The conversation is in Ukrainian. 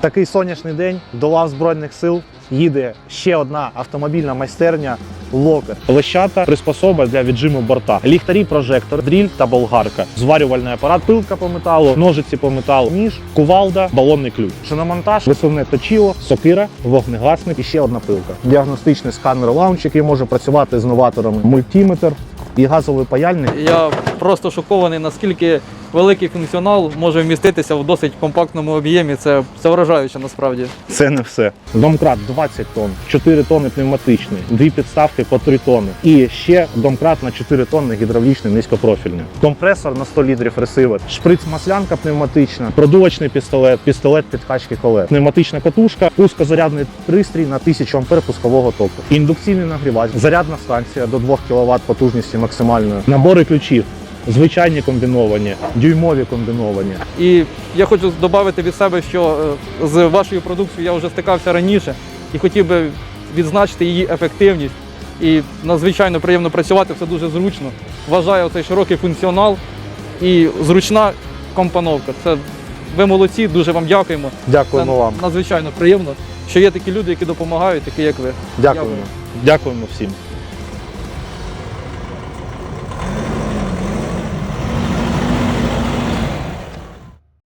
Такий сонячний день до лав Збройних сил їде ще одна автомобільна майстерня Локер. Лещата, приспособа для віджиму борта, ліхтарі, прожектор, дріль та болгарка, зварювальний апарат, пилка по металу, ножиці по металу, ніж, кувалда, балонний ключ. Шиномонтаж, висувне точило, сокира, вогнегасник і ще одна пилка. Діагностичний сканер лаунч, який може працювати з новаторами, мультиметр і газовий паяльник. Я просто шокований, наскільки великий функціонал може вміститися в досить компактному об'ємі. Це, це вражаюче насправді. Це не все. Домкрат 20 тонн, 4 тонни пневматичний, дві підставки по 3 тонни. І ще домкрат на 4 тонни гідравлічний низькопрофільний. Компресор на 100 літрів ресивер, шприц маслянка пневматична, продувочний пістолет, пістолет підкачки колес, пневматична катушка, пускозарядний пристрій на 1000 ампер пускового току, індукційний нагрівач, зарядна станція до 2 кВт потужності максимальної, набори ключів. Звичайні комбіновані, дюймові комбіновані. І я хочу додати від себе, що е, з вашою продукцією я вже стикався раніше і хотів би відзначити її ефективність. І надзвичайно приємно працювати, все дуже зручно. Вважаю цей широкий функціонал і зручна компоновка. Це ви молодці, дуже вам дякуємо. Дякуємо Це вам. надзвичайно приємно, що є такі люди, які допомагають, такі як ви. Дякуємо. Дякуємо всім.